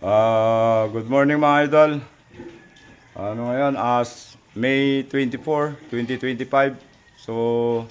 Ah, good morning mga idol. Ano ngayon? As May 24, 2025. So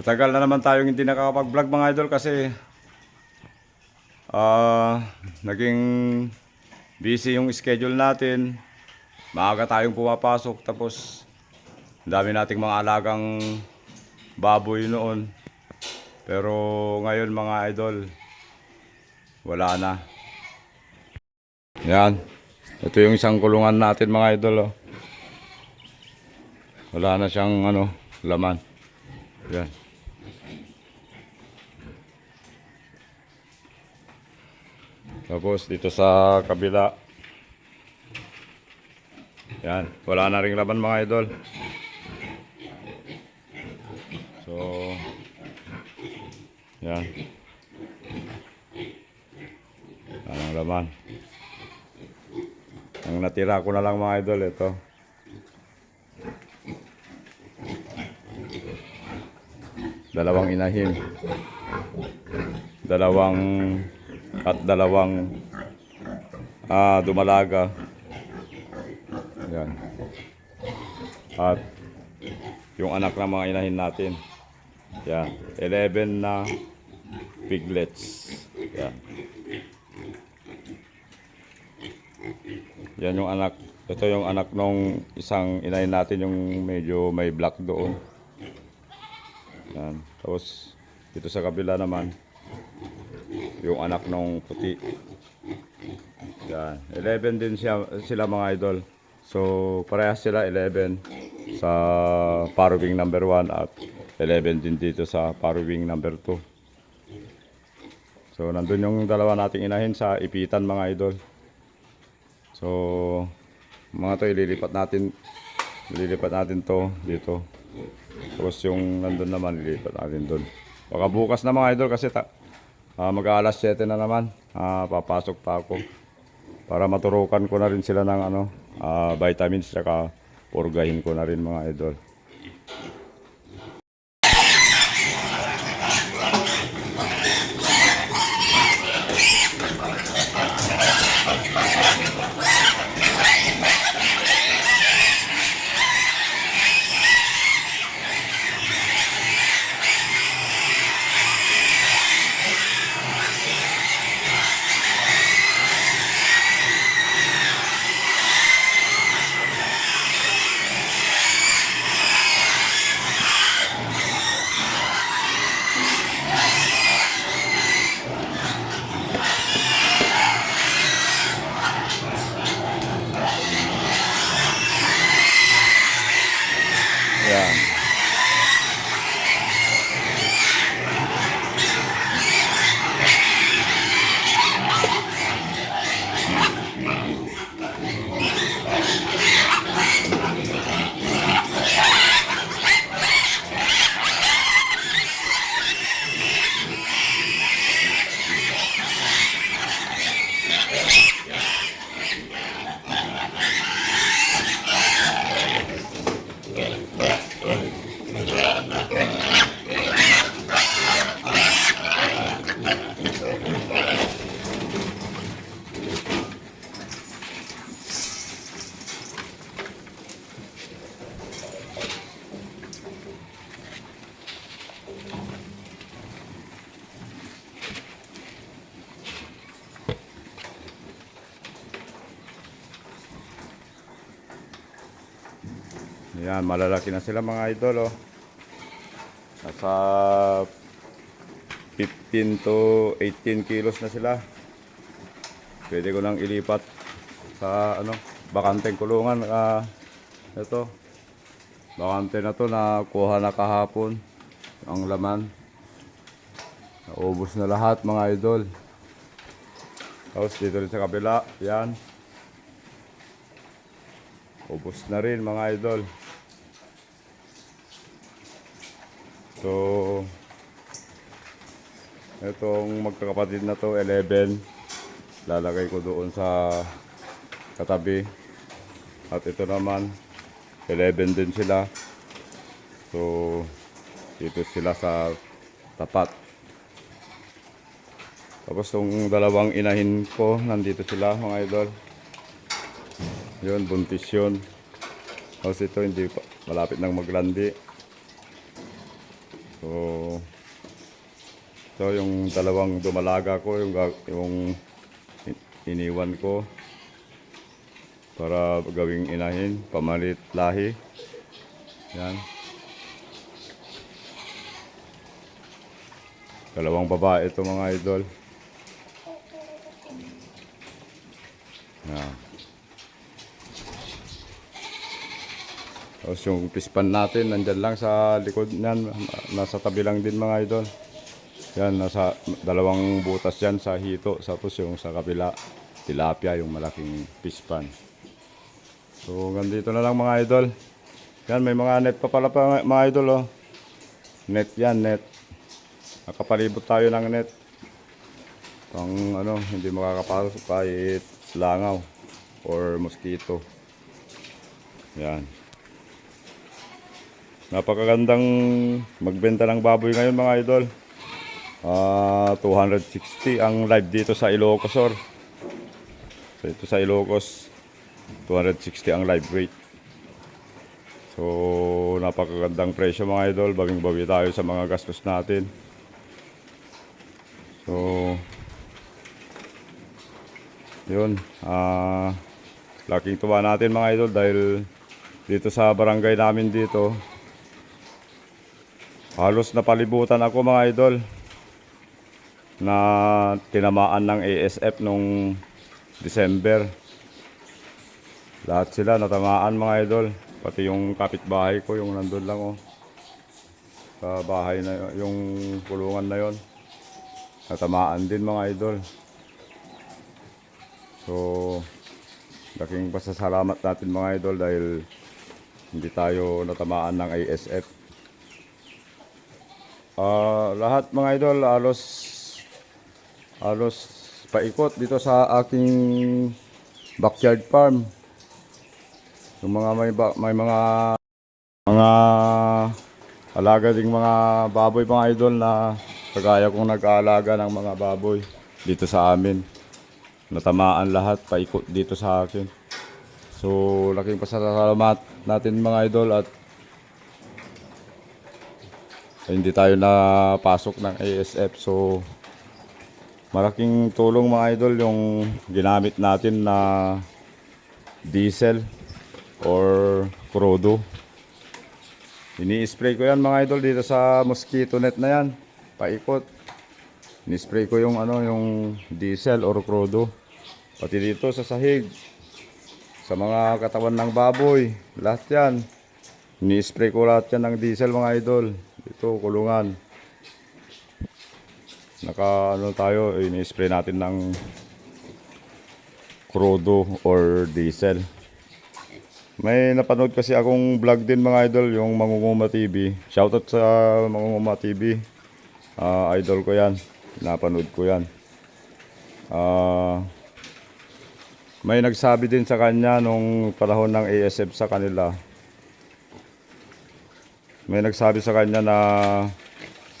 matagal na naman tayong hindi nakakapag-vlog mga idol kasi ah naging busy yung schedule natin. Maaga tayong pumapasok tapos dami nating mga alagang baboy noon. Pero ngayon mga idol, wala na. Yan. Ito yung isang kulungan natin mga idol. Oh. Wala na siyang ano, laman. Yan. Tapos dito sa kabila. Yan. Wala na ring laman mga idol. So, yan. Anong laman? Ang natira ko na lang mga idol, ito. Dalawang inahin. Dalawang at dalawang ah, dumalaga. Yan. At yung anak ng mga inahin natin. Yan. 11 na piglets. Yan. Yan yung anak. Ito yung anak nung isang inahin natin yung medyo may black doon. Yan. Tapos dito sa kabila naman yung anak nung puti. Yan. 11 din siya, sila mga idol. So parehas sila 11 sa paruwing number 1 at 11 din dito sa paruwing number 2. So nandun yung dalawa nating inahin sa ipitan mga idol. So, mga to ililipat natin ililipat natin to dito. Tapos yung nandun naman ililipat natin doon. Baka bukas na mga idol kasi ta, ah, mag-aalas 7 na naman. Ah, papasok pa ako. Para maturukan ko na rin sila ng ano, ah, vitamins tsaka purgahin ko na rin mga idol. Yan, malalaki na sila mga idol, oh. Nasa 15 to 18 kilos na sila. Pwede ko nang ilipat sa ano, bakanteng kulungan. Ah, ito. Bakante na to na kuha na kahapon ang laman. Naubos na lahat mga idol. Tapos dito rin sa kabila, yan. Ubos na rin mga idol. So, itong magkakapatid na to, 11. Lalagay ko doon sa katabi. At ito naman, 11 din sila. So, dito sila sa tapat. Tapos yung dalawang inahin ko, nandito sila mga idol. Yun, buntis yun. Tapos ito, hindi pa, malapit nang maglandi. So, ito yung dalawang dumalaga ko, yung, yung in- iniwan ko para gawing inahin, pamalit lahi. Yan. Dalawang babae ito mga idol. Yan. Tapos yung pispan natin, nandyan lang sa likod niyan. Nasa tabi lang din mga idol. Yan, nasa dalawang butas yan sa hito. Tapos yung sa kabila, tilapia, yung malaking pispan. So, hanggang dito na lang mga idol. Yan, may mga net pa pala pa, mga idol, oh. Net yan, net. Nakapalibot tayo ng net. Pang, ano, hindi makakapasok kahit langaw or mosquito. Yan. Napakagandang magbenta ng baboy ngayon mga idol. Ah, 260 ang live dito sa Ilocos or. So, ito sa Ilocos 260 ang live rate. So, napakagandang presyo mga idol. Bawing-bawi tayo sa mga gastos natin. So, yun. Ah, laking tuwa natin mga idol dahil dito sa barangay namin dito, halos napalibutan ako mga idol na tinamaan ng ASF nung December. Lahat sila natamaan mga idol. Pati yung kapitbahay ko, yung nandun lang oh. Sa bahay na yung kulungan na yon. Natamaan din mga idol. So, laking pasasalamat natin mga idol dahil hindi tayo natamaan ng ASF. Ah, lahat mga idol, alos alos paikot dito sa aking backyard farm. Yung mga may, may mga mga alaga ding mga baboy mga idol na kagaya kong nag-aalaga ng mga baboy dito sa amin. Natamaan lahat paikot dito sa akin. So, laking pasasalamat natin mga idol at hindi tayo napasok ng ASF. So, malaking tulong mga idol yung ginamit natin na diesel or crudo. Ini-spray ko yan mga idol dito sa mosquito net na yan. Paikot. Ini-spray ko yung ano yung diesel or crudo. Pati dito sa sahig. Sa mga katawan ng baboy. Lahat yan. Ini-spray ko lahat yan ng diesel mga idol. Dito kulungan. Naka ano tayo, ini-spray natin ng crudo or diesel. May napanood kasi akong vlog din mga idol, yung Mangunguma TV. Shoutout sa Mangunguma TV. Ah, idol ko yan. Napanood ko yan. Ah, may nagsabi din sa kanya nung panahon ng ASF sa kanila. May nagsabi sa kanya na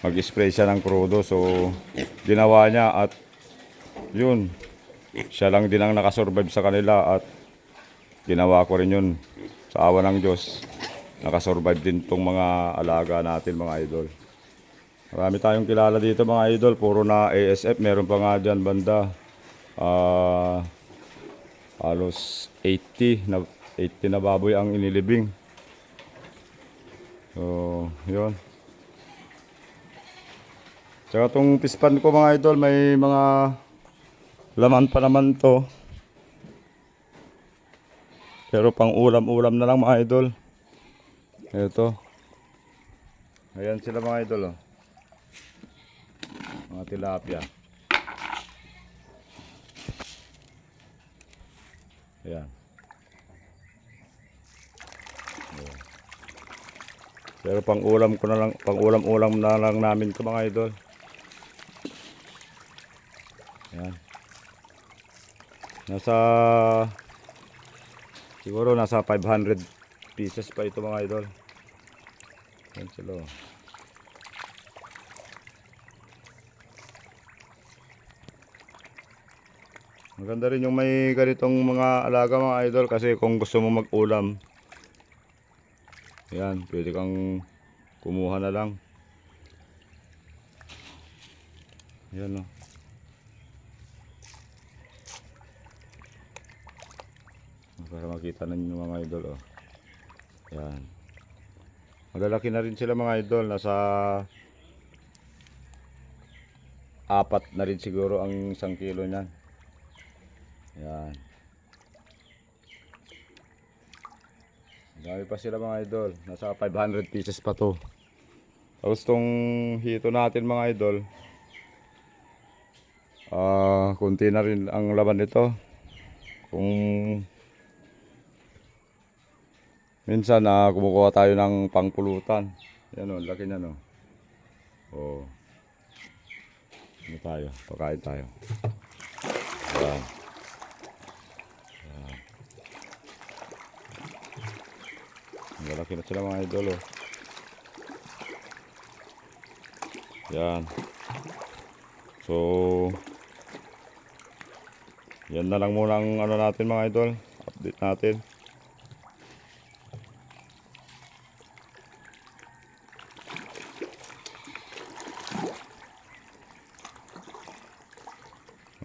mag-spray siya ng crudo. So, ginawa niya at yun. Siya lang din ang nakasurvive sa kanila at ginawa ko rin yun. Sa awa ng Diyos nakasurvive din tong mga alaga natin mga idol. Marami tayong kilala dito mga idol. Puro na ASF meron pa nga dyan banda. Ah halos 80 na 80 na baboy ang inilibing so yun tsaka tong pispan ko mga idol may mga laman pa naman to pero pang ulam-ulam na lang mga idol. Ito. Ayan sila mga idol oh. Mga tilapia. Ayan. Pero pang ulam ko na lang, pang ulam-ulam na lang namin ko mga idol. Ayan. Nasa Siguro nasa 500 pieces pa ito mga idol. Yan sila. oh. Maganda rin yung may ganitong mga alaga mga idol kasi kung gusto mo mag-ulam. Yan, pwede kang kumuha na lang. Yan o. Para makita ninyo mga idol oh. Yan. Malalaki na rin sila mga idol. Nasa apat na rin siguro ang isang kilo niyan. Yan. Dami pa sila mga idol. Nasa 500 pieces pa to. Tapos tong hito natin mga idol. Ah, kunti na rin ang laman nito. Kung minsan na kumukuha tayo ng pangpulutan. Yan o, laki niya no. Oh. Ano tayo? Pakain tayo. Yan. Malaki na sila mga idol oh. Yan. So, yan na lang muna ang ano natin mga idol. Update natin.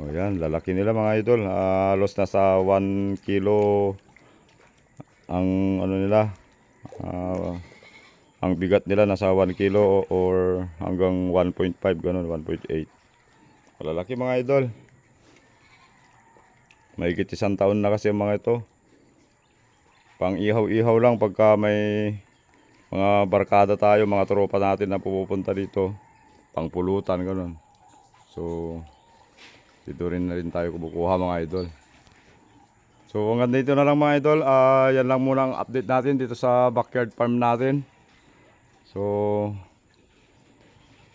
Oh, yan, lalaki nila mga idol. Halos nasa 1 kilo ang ano nila. Ah, ang bigat nila nasa 1 kilo or hanggang 1.5 ganun, 1.8. Malalaki mga idol. Mahigit isang taon na kasi mga ito. Pang ihaw-ihaw lang pagka may mga barkada tayo, mga tropa natin na pupunta dito. Pang pulutan, ganun. So, dito rin na rin tayo kumukuha mga idol. So hanggang dito na lang mga idol. Ah, yan lang muna ang update natin dito sa backyard farm natin. So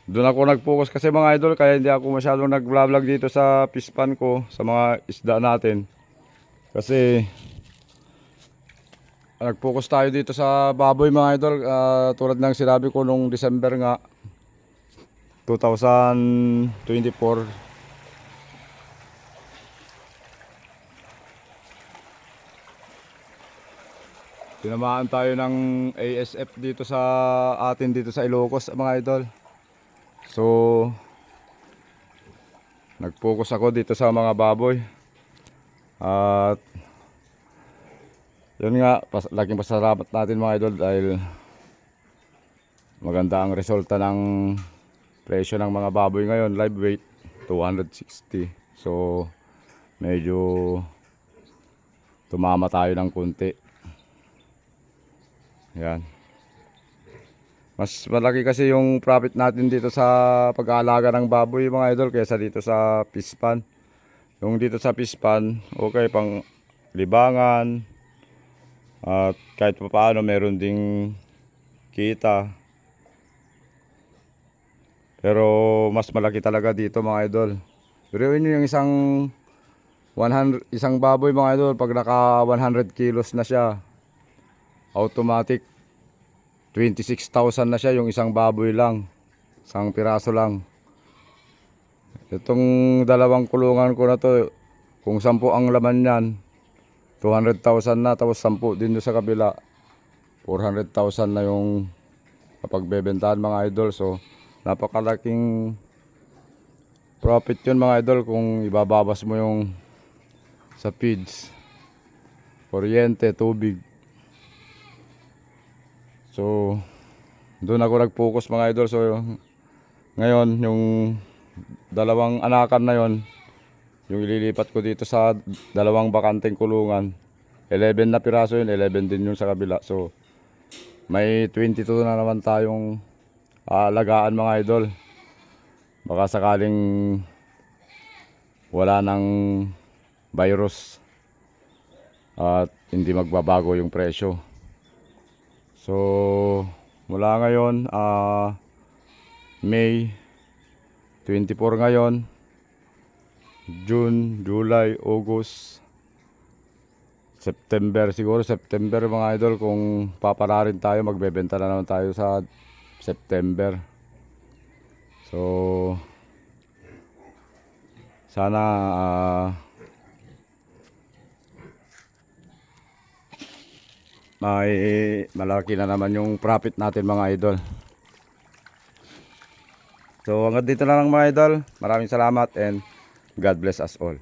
doon ako nag-focus kasi mga idol kaya hindi ako masyadong nag-vlog dito sa fish pan ko sa mga isda natin. Kasi nag-focus tayo dito sa baboy mga idol Ah, tulad ng sinabi ko nung December nga 2024 Tinamaan tayo ng ASF dito sa atin dito sa Ilocos mga idol. So nag-focus ako dito sa mga baboy. At yun nga, pas laking pasalamat natin mga idol dahil maganda ang resulta ng presyo ng mga baboy ngayon. Live weight 260. So medyo tumama tayo ng kunti. Yan. Mas malaki kasi yung profit natin dito sa pag-aalaga ng baboy mga idol kaysa dito sa pispan. Yung dito sa pispan, okay pang libangan. At kahit pa paano meron ding kita. Pero mas malaki talaga dito mga idol. Pero yun yung isang 100 isang baboy mga idol pag naka 100 kilos na siya automatic. 26,000 na siya yung isang baboy lang. Isang piraso lang. Itong dalawang kulungan ko na to kung 10 ang laman yan 200,000 na tapos 10 din doon sa kabila 400,000 na yung kapagbebentahan mga idol. So napakalaking profit yun mga idol kung ibababas mo yung sa feeds. Kuryente, tubig So, doon ako nag-focus mga idol. So, ngayon, yung dalawang anakan na yon yung ililipat ko dito sa dalawang bakanteng kulungan. 11 na piraso yun, 11 din yun sa kabila. So, may 22 na naman tayong aalagaan mga idol. Baka sakaling wala ng virus at hindi magbabago yung presyo. So, mula ngayon, ah May 24 ngayon, June, July, August, September, siguro September mga idol, kung papararin tayo, magbebenta na naman tayo sa September. So, sana ah, may malaki na naman yung profit natin mga idol. So hanggang dito na lang mga idol. Maraming salamat and God bless us all.